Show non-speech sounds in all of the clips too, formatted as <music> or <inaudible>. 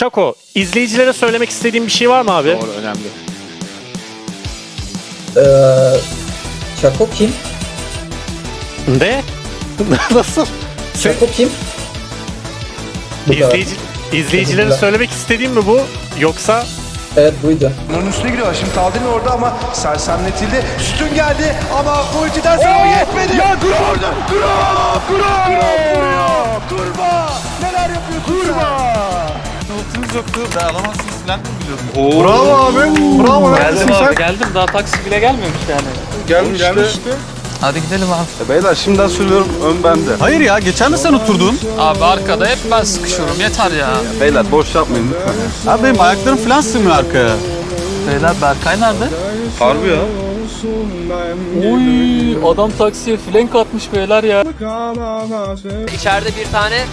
Çako, izleyicilere söylemek istediğin bir şey var mı abi? Doğru önemli. Ee, Çako kim? Ne? <laughs> Nasıl? Çako kim? Bu. İzleyici, izleyicilere söylemek istediğin mi bu? Yoksa Evet buydu. Bunun üstüne giriyor. Şimdi Taldin orada ama sersemletildi. Sütun geldi ama ultiden sonra yetmedi. Ya Grov! Grov! Grov! vuruyor. Kurba! Neler yapıyor Kurba? Ultimiz yoktu. Ben alamazsınız falan mı biliyordum? Bravo abi. Bravo. Geldim abi geldim daha taksi bile gelmemiş yani. Gelmiş gelmiş. Hadi gidelim abi. Beyler şimdiden söylüyorum ön bende. Hayır ya geçen de sen oturdun. Abi arkada hep ben sıkışıyorum yeter ya. Beyler boş yapmayın lütfen. Abi benim ayaklarım falan sığmıyor arkaya. Beyler Berkay nerede? Harbi ya. Oy adam taksiye flank atmış beyler ya. İçeride bir tane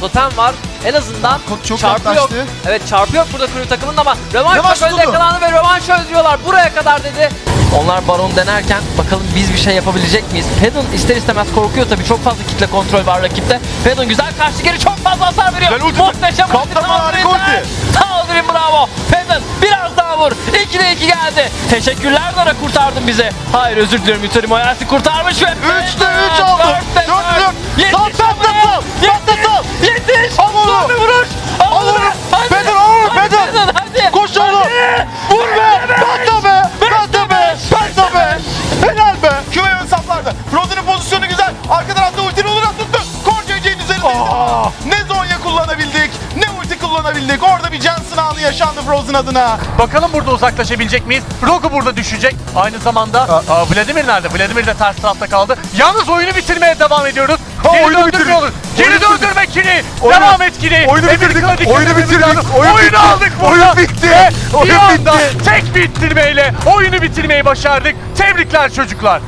totem var. En azından Çok çarpı yok. yaklaştı. Evet çarpı yok burada kuru takımın ama rövanş Rövanş önde buldu. yakalandı ve rövanş özlüyorlar. Buraya kadar dedi. Onlar baron denerken bakalım biz bir şey yapabilecek miyiz? Pedon ister istemez korkuyor tabii çok fazla kitle kontrol var rakipte. Pedon güzel karşı geri çok fazla hasar veriyor. Güzel ulti. Muhteşem ulti. Kaptan harika ulti. Taldirin bravo. Pedon biraz daha vur. 2'de 2 geldi. Teşekkürler Dara kurtardın bizi. Hayır özür diliyorum Yutarım hayatı kurtarmış ve Üçte üç aldı. Ulti kullanabildik. Orada bir Jensen anı yaşandı Frozen adına. bakalım burada uzaklaşabilecek miyiz? Rogu burada düşecek. Aynı zamanda aa, Vladimir nerede? Vladimir de ters tarafta kaldı. Yalnız oyunu bitirmeye devam ediyoruz. Geri oyunu döndürmüyoruz. Geri Oyunu döndürme Kili. Devam et Kili. Oyunu bitirdik, oyunu bitirdik, oyun Oyunu bitti. aldık Oyun burada. bitti, Ve oyun bir anda bitti. tek bir ittirmeyle oyunu bitirmeyi başardık. Tebrikler çocuklar.